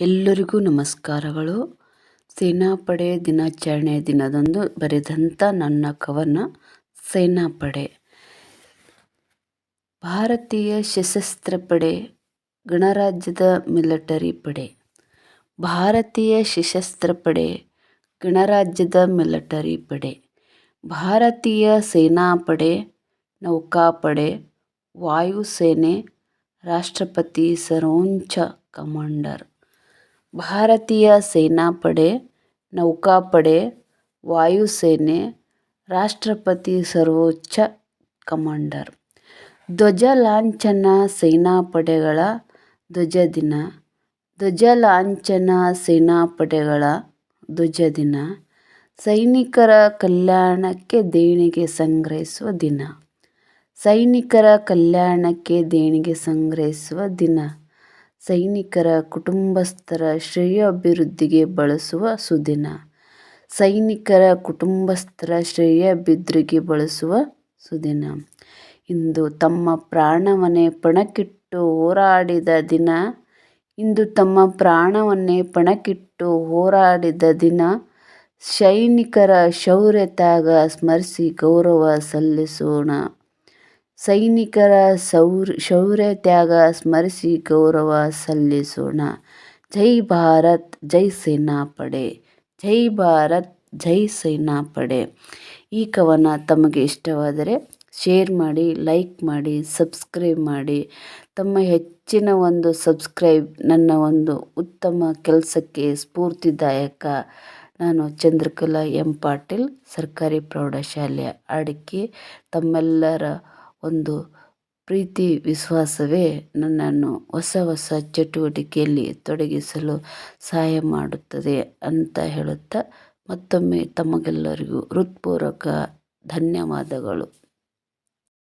ಎಲ್ಲರಿಗೂ ನಮಸ್ಕಾರಗಳು. ಸೇನಾಪಡೆ ದಿನಾಚರಣೆ ದಿನದಂದು ಬರೆದಂಥ ನನ್ನ ಕವನ ಸೇನಾಪಡೆ. ಭಾರತೀಯ ಸಶಸ್ತ್ರ ಪಡೆ, ಗಣರಾಜ್ಯದ ಮಿಲಿಟರಿ ಪಡೆ. ಭಾರತೀಯ ಸಶಸ್ತ್ರ ಪಡೆ, ಗಣರಾಜ್ಯದ ಮಿಲಿಟರಿ ಪಡೆ. ಭಾರತೀಯ ಸೇನಾಪಡೆ ನೌಕಾಪಡೆ, ವಾಯುಸೇನೆ, ರಾಷ್ಟ್ರಪತಿ ಸರೋಂಚ ಕಮಾಂಡರ್. ಭಾರತೀಯ ಸೇನಾಪಡೆ ನೌಕಾಪಡೆ ವಾಯುಸೇನೆ ರಾಷ್ಟ್ರಪತಿ ಸರ್ವೋಚ್ಚ ಕಮಾಂಡರ್. ಧ್ವಜ ಲಾಂಛನ ಸೇನಾಪಡೆಗಳ ಧ್ವಜ ದಿನ. ಧ್ವಜ ಲಾಂಛನ ಸೇನಾಪಡೆಗಳ ಧ್ವಜ ದಿನ. ಸೈನಿಕರ ಕಲ್ಯಾಣಕ್ಕೆ ದೇಣಿಗೆ ಸಂಗ್ರಹಿಸುವ ದಿನ. ಸೈನಿಕರ ಕಲ್ಯಾಣಕ್ಕೆ ದೇಣಿಗೆ ಸಂಗ್ರಹಿಸುವ ದಿನ. ಸೈನಿಕರ ಕುಟುಂಬಸ್ಥರ ಶ್ರೇಯೋಭಿವೃದ್ಧಿಗೆ ಬಳಸುವ ಸುದಿನ. ಸೈನಿಕರ ಕುಟುಂಬಸ್ಥರ ಶ್ರೇಯೋಭಿವೃದ್ಧಿಗೆ ಬಳಸುವ ಸುದಿನ. ಇಂದು ತಮ್ಮ ಪ್ರಾಣವನ್ನೇ ಪಣಕ್ಕಿಟ್ಟು ಹೋರಾಡಿದ ದಿನ. ಇಂದು ತಮ್ಮ ಪ್ರಾಣವನ್ನೇ ಪಣಕ್ಕಿಟ್ಟು ಹೋರಾಡಿದ ದಿನ. ಸೈನಿಕರ ಶೌರ್ಯ ತ್ಯಾಗ ಸ್ಮರಿಸಿ ಗೌರವ ಸಲ್ಲಿಸೋಣ. ಸೈನಿಕರ ಸೌರ್ ಶೌರ್ಯ ತ್ಯಾಗ ಸ್ಮರಿಸಿ ಗೌರವ ಸಲ್ಲಿಸೋಣ. ಜೈ ಭಾರತ್, ಜೈ ಸೇನಾಪಡೆ, ಜೈ ಭಾರತ್, ಜೈ ಸೇನಾಪಡೆ. ಈ ಕವನ ತಮಗೆ ಇಷ್ಟವಾದರೆ ಶೇರ್ ಮಾಡಿ, ಲೈಕ್ ಮಾಡಿ, ಸಬ್ಸ್ಕ್ರೈಬ್ ಮಾಡಿ. ತಮ್ಮ ಹೆಚ್ಚಿನ ಒಂದು ಸಬ್ಸ್ಕ್ರೈಬ್ ನನ್ನ ಒಂದು ಉತ್ತಮ ಕೆಲಸಕ್ಕೆ ಸ್ಫೂರ್ತಿದಾಯಕ. ನಾನು ಚಂದ್ರಕಲಾ ಎಂ ಪಾಟೀಲ್, ಸರ್ಕಾರಿ ಪ್ರೌಢಶಾಲೆ ಅಡಿಕೆ. ತಮ್ಮೆಲ್ಲರ ಒಂದು ಪ್ರೀತಿ ವಿಶ್ವಾಸವೇ ನನ್ನನ್ನು ಹೊಸ ಹೊಸ ಚಟುವಟಿಕೆಯಲ್ಲಿ ತೊಡಗಿಸಲು ಸಹಾಯ ಮಾಡುತ್ತದೆ ಅಂತ ಹೇಳುತ್ತಾ ಮತ್ತೊಮ್ಮೆ ತಮಗೆಲ್ಲರಿಗೂ ಹೃತ್ಪೂರ್ವಕ ಧನ್ಯವಾದಗಳು.